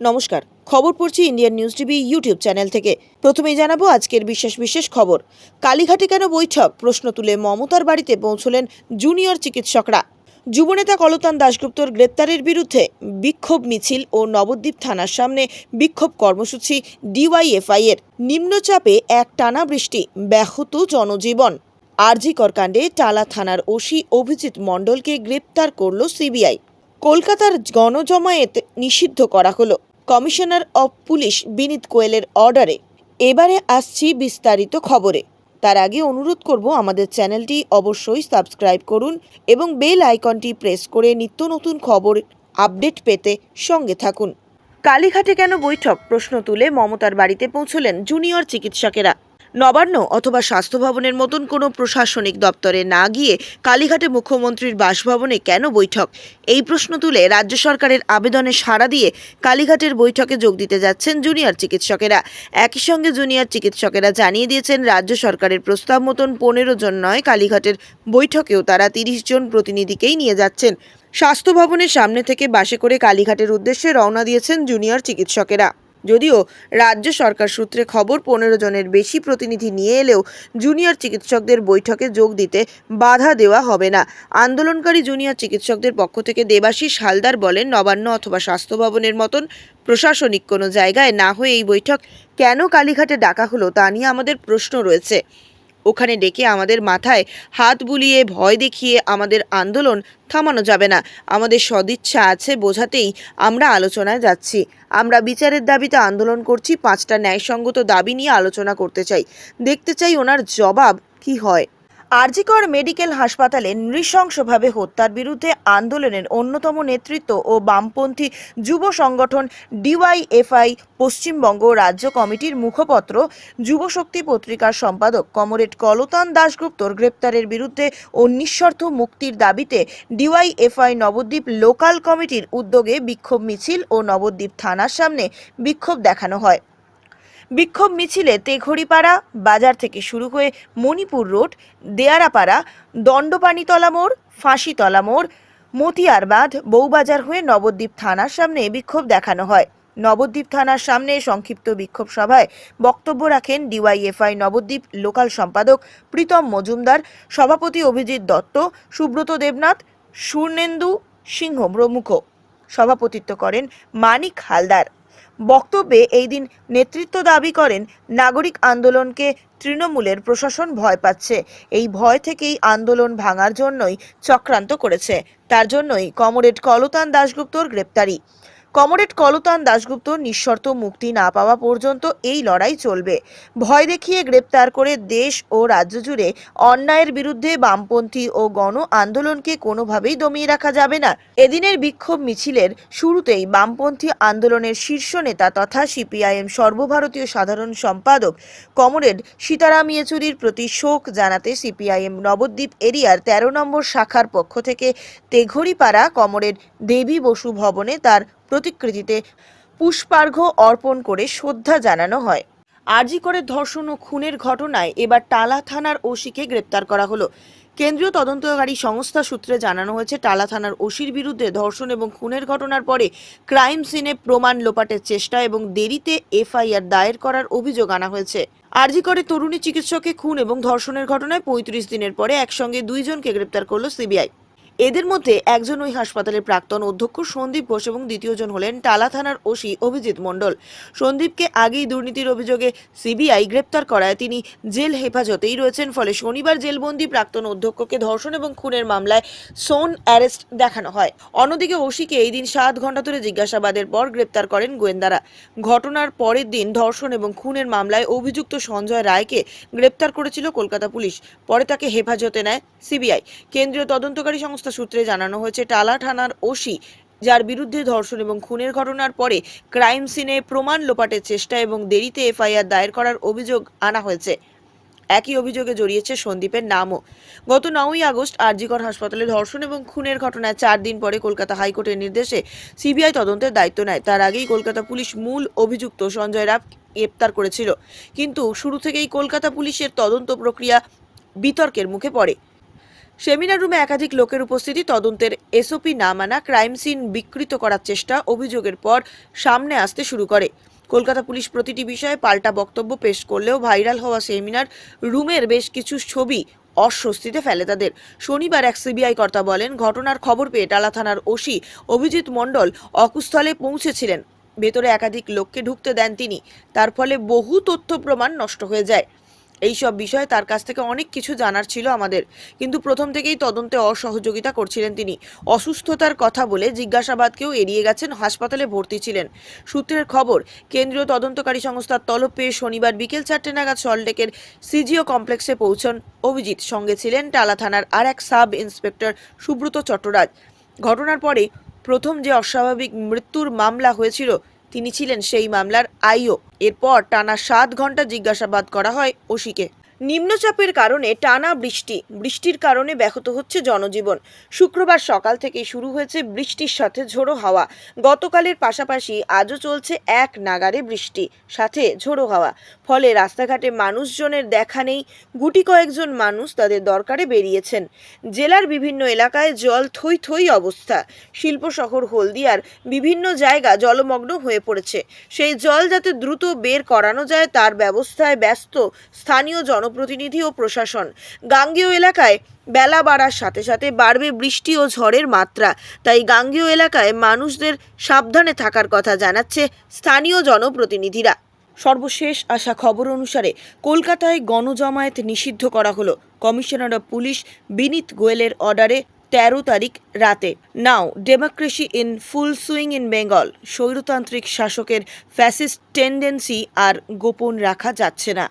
নমস্কার, খবর পড়ছি Indian news TV YouTube channel থেকে। প্রথমেই জানাব আজকের বিশেষ বিশেষ খবর। কালীঘাটে কেন বৈঠক? প্রশ্ন তুলে মমতার বাড়িতে পৌঁছলেন জুনিয়র চিকিৎসকরা। যুবনেতা কলতান দাশগুপ্তর গ্রেপ্তারের বিরুদ্ধে বিক্ষোভ মিছিল ও নবদ্বীপ থানার সামনে বিক্ষোভ কর্মসূচি ডিওয়াইএফআই এর নিম্নচাপে এক টানা বৃষ্টি, ব্যাহত জনজীবন। আরজিকর কাণ্ডে টালা থানার ওসি অভিজিৎ মণ্ডলকে গ্রেপ্তার করল সিবিআই। কলকাতার গণজমায়েত নিষিদ্ধ করা হলো। কমিশনার অফ পুলিশ বিনীত কোয়েলের অর্ডারে। এবারে আসছি বিস্তারিত খবরে। তার আগে অনুরোধ করব আমাদের চ্যানেলটি অবশ্যই সাবস্ক্রাইব করুন এবং বেল আইকনটি প্রেস করে নিত্য নতুন খবর আপডেট পেতে সঙ্গে থাকুন। কালীঘাটে কেন বৈঠক? প্রশ্ন তুলে মমতার বাড়িতে পৌঁছলেন জুনিয়র চিকিৎসকেরা। নবান্ন অথবা স্বাস্থ্য ভবনের মতন কোনো প্রশাসনিক দপ্তরে না গিয়ে কালীঘাটে মুখ্যমন্ত্রীর বাসভবনে কেন বৈঠক? এই প্রশ্ন তুলে রাজ্য সরকারের আবেদনে সাড়া দিয়ে কালীঘাটের বৈঠকে যোগ দিতে যাচ্ছেন জুনিয়র চিকিৎসকেরা। একই সঙ্গে জুনিয়র চিকিৎসকেরা জানিয়ে দিয়েছেন, রাজ্য সরকারের প্রস্তাব মতন পনেরো জন নয়, কালীঘাটের বৈঠকেও তারা তিরিশ জন প্রতিনিধিকেই নিয়ে যাচ্ছেন। স্বাস্থ্য ভবনের সামনে থেকে বাসে করে কালীঘাটের উদ্দেশ্যে রওনা দিয়েছেন জুনিয়র চিকিৎসকেরা। যদিও রাজ্য সরকার সূত্রে খবর, পনেরো জনের বেশি প্রতিনিধি নিয়ে এলেও জুনিয়র চিকিৎসকদের বৈঠকে যোগ দিতে বাধা দেওয়া হবে না। আন্দোলনকারী জুনিয়র চিকিৎসকদের পক্ষ থেকে দেবাশিস হালদার বলেন, নবান্ন অথবা স্বাস্থ্য ভবনের মতন প্রশাসনিক কোনো জায়গায় না হয়ে এই বৈঠক কেন কালীঘাটে ডাকা হলো তা নিয়ে আমাদের প্রশ্ন রয়েছে। ওখানে ডেকে আমাদের মাথায় হাত বুলিয়ে ভয় দেখিয়ে আমাদের আন্দোলন থামানো যাবে না। আমাদের সদিচ্ছা আছে বোঝাতেই আমরা আলোচনায় যাচ্ছি। আমরা বিচারের দাবিতে আন্দোলন করছি, পাঁচটা ন্যায়সঙ্গত দাবি নিয়ে আলোচনা করতে চাই। দেখতে চাই ওনার জবাব কি হয়। আরজিকর মেডিকেল হাসপাতালে নৃশংসভাবে হত্যার বিরুদ্ধে আন্দোলনের অন্যতম নেতৃত্ব ও বামপন্থী যুব সংগঠন ডিওয়াইএফআই, পশ্চিমবঙ্গ রাজ্য কমিটির মুখপত্র যুবশক্তি পত্রিকার সম্পাদক কমরেড কলতান দাশগুপ্তর গ্রেপ্তারের বিরুদ্ধে ও নিঃশর্ত মুক্তির দাবিতে ডিওয়াইএফআই নবদ্বীপ লোকাল কমিটির উদ্যোগে বিক্ষোভ মিছিল ও নবদ্বীপ থানার সামনে বিক্ষোভ দেখানো হয়। বিক্ষোভ মিছিলে তেঘড়িপাড়া বাজার থেকে শুরু হয়ে মণিপুর রোড, দেয়ারাপাড়া দণ্ডপানিতলা মোড়, ফাঁসিতলা মোড়, মতিয়ার বাঁধ, বউবাজার হয়ে নবদ্বীপ থানার সামনে বিক্ষোভ দেখানো হয়। নবদ্বীপ থানার সামনে সংক্ষিপ্ত বিক্ষোভ সভায় বক্তব্য রাখেন ডিওয়াইএফআই নবদ্বীপ লোকাল সম্পাদক প্রীতম মজুমদার, সভাপতি অভিজিৎ দত্ত, সুব্রত দেবনাথ সুর্ণেন্দু সিংহ প্রমুখ। সভাপতিত্ব করেন মানিক হালদার। বক্তব্যে এই দিন নেতৃত্ব দাবি করেন, নাগরিক আন্দোলনকে তৃণমূলের প্রশাসন ভয় পাচ্ছে। এই ভয় থেকেই আন্দোলন ভাঙার জন্যই চক্রান্ত করেছে। তার জন্যই কমরেড কলতান দাশগুপ্তর গ্রেপ্তারি। কমরেড কলতান দাশগুপ্ত নিঃশর্ত মুক্তি না পাওয়া পর্যন্ত এই লড়াই চলবে। ভয় দেখিয়ে গ্রেপ্তার করে দেশ ও রাজ্য জুড়ে অন্যায়ের বিরুদ্ধে বামপন্থী ও গণ আন্দোলনকে কোনোভাবেই দমিয়ে রাখা যাবে না। এদিনের বিক্ষোভ মিছিলের শুরুতেই বামপন্থী আন্দোলনের শীর্ষ নেতা তথা সিপিআইএম সর্বভারতীয় সাধারণ সম্পাদক কমরেড সীতারাম ইয়েচুরির প্রতি শোক জানাতে সিপিআইএম নবদ্বীপ এরিয়ার তেরো নম্বর শাখার পক্ষ থেকে তেঘড়িপাড়া কমরেড দেবী বসু ভবনে তার প্রতিকৃতিতে পুষ্পার্ঘ্য অর্পণ করে শ্রদ্ধা জানানো হয়। আরজি করে ধর্ষণ ও খুনের ঘটনায় এবার টালা থানার ওসিকে গ্রেপ্তার করা হলো। কেন্দ্রীয় তদন্তকারী সংস্থা সূত্রে জানানো হয়েছে, টালা থানার ওসির বিরুদ্ধে ধর্ষণ এবং খুনের ঘটনার পরে ক্রাইম সিনে প্রমাণ লোপাটের চেষ্টা এবং দেরিতে এফআইআর দায়ের করার অভিযোগ আনা হয়েছে। আরজি করে তরুণী চিকিৎসককে খুন এবং ধর্ষণের ঘটনায় পঁয়ত্রিশ দিনের পরে একসঙ্গে দুইজনকে গ্রেপ্তার করল সিবিআই। এদের মধ্যে একজন ওই হাসপাতালের প্রাক্তন অধ্যক্ষ সন্দীপ ঘোষ এবং দ্বিতীয়জন হলেন টালা থানার ওসি অভিজিৎ মণ্ডল। সন্দীপকে আগেই দুর্নীতির অভিযোগে সিবিআই গ্রেপ্তার করায় তিনি জেল হেফাজতেই রয়েছেন, ফলে শনিবার জেলবন্দি প্রাক্তন অধ্যক্ষকে ধর্ষণ এবং খুনের মামলায় সোন অ্যারেস্ট দেখানো হয়। অন্যদিকে ওসিকে এই দিন সাত ঘণ্টা ধরে জিজ্ঞাসাবাদের পর গ্রেপ্তার করেন গোয়েন্দারা। ঘটনার পরের দিন ধর্ষণ এবং খুনের মামলায় অভিযুক্ত সঞ্জয় রায়কে গ্রেপ্তার করেছিল কলকাতা পুলিশ। পরে তাকে হেফাজতে নেয় সিবিআই। কেন্দ্রীয় তদন্তকারী সংস্থা সূত্রে জানানো হয়েছে, টালা থানার ওসি যার বিরুদ্ধে ধর্ষণ এবং খুনের ঘটনার পরে ক্রাইম সিনে প্রমাণ লোপাটের চেষ্টা এবং দেরিতে এফআইআর দায়ের করার অভিযোগ আনা হয়েছে। একই অভিযোগে জড়িয়েছে সন্দীপের নামও। গত নয়ই আগস্ট আরজিকর হাসপাতালে ধর্ষণ এবং খুনের ঘটনায় চার দিন পরে কলকাতা হাইকোর্টের নির্দেশে সিবিআই তদন্তের দায়িত্ব নেয়। তার আগেই কলকাতা পুলিশ মূল অভিযুক্ত সঞ্জয় রাব গ্রেপ্তার করেছিল। কিন্তু শুরু থেকেই কলকাতা পুলিশের তদন্ত প্রক্রিয়া বিতর্কের মুখে পড়ে। সেমিনার রুমে একাধিক লোকের উপস্থিতি, তদন্তের এসওপি না মানা ক্রাইম সিন বিকৃত করার চেষ্টা অভিযোগের পর সামনে আসতে শুরু করে। কলকাতা পুলিশ প্রতিটি বিষয়ে পাল্টা বক্তব্য পেশ করলেও ভাইরাল হওয়া সেমিনার রুমের বেশ কিছু ছবি অস্বস্তিতে ফেলে তাদের। শনিবার এক সিবিআই কর্তা বলেন, ঘটনার খবর পেয়ে টালা থানার ওসি অভিজিৎ মণ্ডল অকুস্থলে পৌঁছেছিলেন। ভেতরে একাধিক লোককে ঢুকতে দেন তিনি। তার ফলে বহু তথ্য প্রমাণ নষ্ট হয়ে যায়। এই সব বিষয়ে তার কাছ থেকে অনেক কিছু জানার ছিল আমাদের। কিন্তু প্রথম থেকেই তদন্তে অসহযোগিতা করছিলেন তিনি। অসুস্থতার কথা বলে জিজ্ঞাসাবাদকেও এড়িয়ে গেছেন, হাসপাতালে ভর্তি ছিলেন। সূত্রের খবর, কেন্দ্রীয় তদন্তকারী সংস্থার তলব পেয়ে শনিবার বিকেল চারটে নাগাদ সল্টলেকের সিজিও কমপ্লেক্সে পৌঁছন অভিজিৎ। সঙ্গে ছিলেন টালা থানার আর এক সাব ইন্সপেক্টর সুব্রত চট্টরাজ। ঘটনার পরে প্রথম যে অস্বাভাবিক মৃত্যুর মামলা হয়েছিল তিনি ছিলেন সেই মামলার আইও। এরপর টানা সাত ঘণ্টা জিজ্ঞাসাবাদ করা হয় ওসিকে। নিম্নচাপের কারণে টানা বৃষ্টি। বৃষ্টির কারণে ব্যাহত হচ্ছে জনজীবন। শুক্রবার সকাল থেকে শুরু হয়েছে বৃষ্টির সাথে ঝোড়ো হাওয়া। গতকালের পাশাপাশি আজও চলছে এক নাগারে বৃষ্টি, সাথে ঝোড়ো হাওয়া। ফলে রাস্তাঘাটে মানুষজনের দেখা নেই, গুটি কয়েকজন মানুষ তাদের দরকারে বেরিয়েছেন। জেলার বিভিন্ন এলাকায় জল থই থই অবস্থা। শিল্প শহর হলদিয়ার বিভিন্ন জায়গা জলমগ্ন হয়ে পড়েছে। সেই জল যাতে দ্রুত বের করানো যায়, তার ব্যবস্থায় ব্যস্ত স্থানীয় জনপ্রতিনিধি ও প্রশাসন। গাঙ্গেয় এলাকায় বেলা বাড়ার সাথে সাথে বাড়বে বৃষ্টি ও ঝড়ের মাত্রা। তাই গাঙ্গেয় এলাকায় মানুষদের সাবধানে থাকার কথা জানাচ্ছে স্থানীয় জনপ্রতিনিধিরা। সর্বশেষ আসা খবর অনুসারে কলকাতায় গণজমায়েত নিষিদ্ধ করা হলো। কমিশনার অফ পুলিশ বিনীত গোয়েলের অর্ডারে তেরো তারিখ রাতে। Now, democracy in full swing in Bengal. স্বৈরতান্ত্রিক শাসকের ফ্যাসিস্ট টেন্ডেন্সি আর গোপন রাখা যাচ্ছে না।